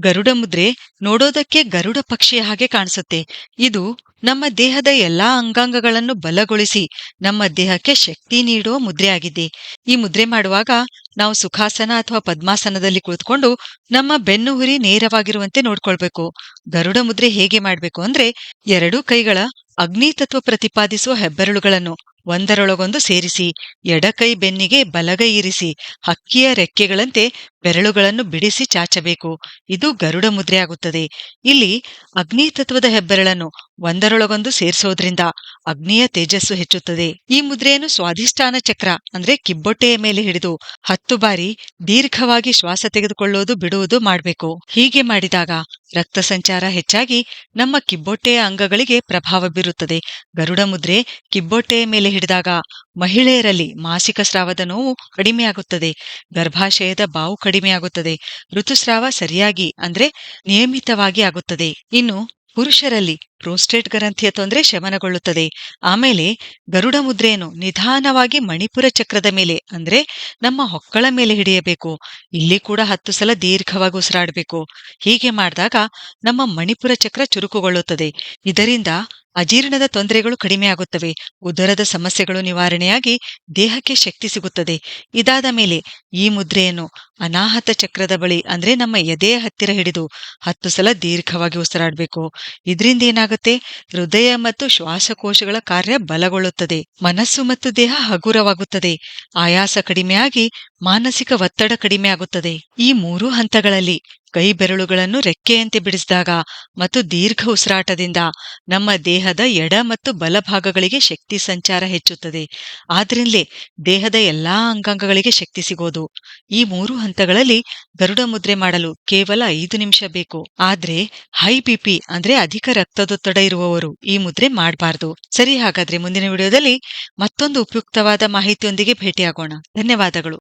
ಗರುಡ ಮುದ್ರೆ ನೋಡೋದಕ್ಕೆ ಗರುಡ ಪಕ್ಷಿಯ ಹಾಗೆ ಕಾಣಿಸುತ್ತೆ. ಇದು ನಮ್ಮ ದೇಹದ ಎಲ್ಲಾ ಅಂಗಾಂಗಗಳನ್ನು ಬಲಗೊಳಿಸಿ ನಮ್ಮ ದೇಹಕ್ಕೆ ಶಕ್ತಿ ನೀಡುವ ಮುದ್ರೆಯಾಗಿದೆ ಈ ಮುದ್ರೆ ಮಾಡುವಾಗ ನಾವು ಸುಖಾಸನ ಅಥವಾ ಪದ್ಮಾಸನದಲ್ಲಿ ಕುಳಿತುಕೊಂಡು ನಮ್ಮ ಬೆನ್ನು ಹುರಿ ನೇರವಾಗಿರುವಂತೆ ನೋಡ್ಕೊಳ್ಬೇಕು. ಗರುಡ ಮುದ್ರೆ ಹೇಗೆ ಮಾಡ್ಬೇಕು ಅಂದ್ರೆ ಎರಡೂ ಕೈಗಳ ಅಗ್ನಿ ತತ್ವ ಪ್ರತಿಪಾದಿಸುವ ಹೆಬ್ಬೆರಳುಗಳನ್ನು ಒಂದರೊಳಗೊಂದು ಸೇರಿಸಿ, ಎಡಕೈ ಬೆನ್ನಿಗೆ ಬಲಗೈ ಇರಿಸಿ, ಹಕ್ಕಿಯ ರೆಕ್ಕೆಗಳಂತೆ ಬೆರಳುಗಳನ್ನು ಬಿಡಿಸಿ ಚಾಚಬೇಕು. ಇದು ಗರುಡ ಮುದ್ರೆಯಾಗುತ್ತದೆ. ಇಲ್ಲಿ ಅಗ್ನಿ ತತ್ವದ ಹೆಬ್ಬೆರಳನ್ನು ಒಂದರೊಳಗೊಂದು ಸೇರಿಸೋದ್ರಿಂದ ಅಗ್ನಿಯ ತೇಜಸ್ಸು ಹೆಚ್ಚುತ್ತದೆ. ಈ ಮುದ್ರೆಯನ್ನು ಸ್ವಾಧಿಷ್ಠಾನ ಚಕ್ರ ಅಂದ್ರೆ ಕಿಬ್ಬೊಟ್ಟೆಯ ಮೇಲೆ ಹಿಡಿದು ಹತ್ತು ಬಾರಿ ದೀರ್ಘವಾಗಿ ಶ್ವಾಸ ತೆಗೆದುಕೊಳ್ಳುವುದು ಬಿಡುವುದು ಮಾಡಬೇಕು. ಹೀಗೆ ಮಾಡಿದಾಗ ರಕ್ತ ಸಂಚಾರ ಹೆಚ್ಚಾಗಿ ನಮ್ಮ ಕಿಬ್ಬೊಟ್ಟೆಯ ಅಂಗಗಳಿಗೆ ಪ್ರಭಾವ ಬೀರುತ್ತದೆ. ಗರುಡ ಮುದ್ರೆ ಕಿಬ್ಬೊಟ್ಟೆಯ ಮೇಲೆ ಹಿಡಿದಾಗ ಮಹಿಳೆಯರಲ್ಲಿ ಮಾಸಿಕ ಸ್ರಾವದ ನೋವು ಕಡಿಮೆಯಾಗುತ್ತದೆ. ಗರ್ಭಾಶಯದ ಬಾವು ಕಡಿಮೆಯಾಗುತ್ತದೆ ಋತುಸ್ರಾವ ಸರಿಯಾಗಿ ಅಂದ್ರೆ ನಿಯಮಿತವಾಗಿ ಆಗುತ್ತದೆ. ಇನ್ನು ಪುರುಷರಲ್ಲಿ ಪ್ರೋಸ್ಟೇಟ್ ಗ್ರಂಥಿಯ ತೊಂದರೆ ಶಮನಗೊಳ್ಳುತ್ತದೆ. ಆಮೇಲೆ ಗರುಡ ಮುದ್ರೆಯನ್ನು ನಿಧಾನವಾಗಿ ಮಣಿಪುರ ಚಕ್ರದ ಮೇಲೆ ಅಂದ್ರೆ ನಮ್ಮ ಹೊಕ್ಕಳ ಮೇಲೆ ಹಿಡಿಯಬೇಕು. ಇಲ್ಲಿ ಕೂಡ ಹತ್ತು ಸಲ ದೀರ್ಘವಾಗಿ ಉಸಿರಾಡಬೇಕು. ಹೀಗೆ ಮಾಡಿದಾಗ ನಮ್ಮ ಮಣಿಪುರ ಚಕ್ರ ಚುರುಕುಗೊಳ್ಳುತ್ತದೆ. ಇದರಿಂದ ಅಜೀರ್ಣದ ತೊಂದರೆಗಳು ಕಡಿಮೆಯಾಗುತ್ತವೆ ಉದರದ ಸಮಸ್ಯೆಗಳು ನಿವಾರಣೆಯಾಗಿ ದೇಹಕ್ಕೆ ಶಕ್ತಿ ಸಿಗುತ್ತದೆ. ಇದಾದ ಮೇಲೆ ಈ ಮುದ್ರೆಯನ್ನು ಅನಾಹತ ಚಕ್ರದ ಬಳಿ ಅಂದ್ರೆ ನಮ್ಮ ಎದೆಯ ಹತ್ತಿರ ಹಿಡಿದು ಹತ್ತು ಸಲ ದೀರ್ಘವಾಗಿ ಉಸಿರಾಡಬೇಕು. ಇದರಿಂದ ಏನಾಗುತ್ತೆ? ಹೃದಯ ಮತ್ತು ಶ್ವಾಸಕೋಶಗಳ ಕಾರ್ಯ ಬಲಗೊಳ್ಳುತ್ತದೆ. ಮನಸ್ಸು ಮತ್ತು ದೇಹ ಹಗುರವಾಗುತ್ತದೆ. ಆಯಾಸ ಕಡಿಮೆಯಾಗಿ ಮಾನಸಿಕ ಒತ್ತಡ ಕಡಿಮೆ ಆಗುತ್ತದೆ. ಈ ಮೂರು ಹಂತಗಳಲ್ಲಿ ಕೈ ಬೆರಳುಗಳನ್ನು ರೆಕ್ಕೆಯಂತೆ ಬಿಡಿಸಿದಾಗ ಮತ್ತು ದೀರ್ಘ ಉಸಿರಾಟದಿಂದ ನಮ್ಮ ದೇಹದ ಎಡ ಮತ್ತು ಬಲಭಾಗಗಳಿಗೆ ಶಕ್ತಿ ಸಂಚಾರ ಹೆಚ್ಚುತ್ತದೆ. ಆದ್ರಿಂದಲೇ ದೇಹದ ಎಲ್ಲಾ ಅಂಗಾಂಗಗಳಿಗೆ ಶಕ್ತಿ ಸಿಗೋದು. ಈ ಮೂರು ಹಂತಗಳಲ್ಲಿ ಗರುಡ ಮುದ್ರೆ ಮಾಡಲು ಕೇವಲ ಐದು ನಿಮಿಷ ಬೇಕು. ಆದ್ರೆ ಹೈ ಬಿಪಿ ಅಂದ್ರೆ ಅಧಿಕ ರಕ್ತದೊತ್ತಡ ಇರುವವರು ಈ ಮುದ್ರೆ ಮಾಡಬಾರದು. ಸರಿ ಹಾಗಾದ್ರೆ ಮುಂದಿನ ವಿಡಿಯೋದಲ್ಲಿ ಮತ್ತೊಂದು ಉಪಯುಕ್ತವಾದ ಮಾಹಿತಿಯೊಂದಿಗೆ ಭೇಟಿಯಾಗೋಣ. ಧನ್ಯವಾದಗಳು.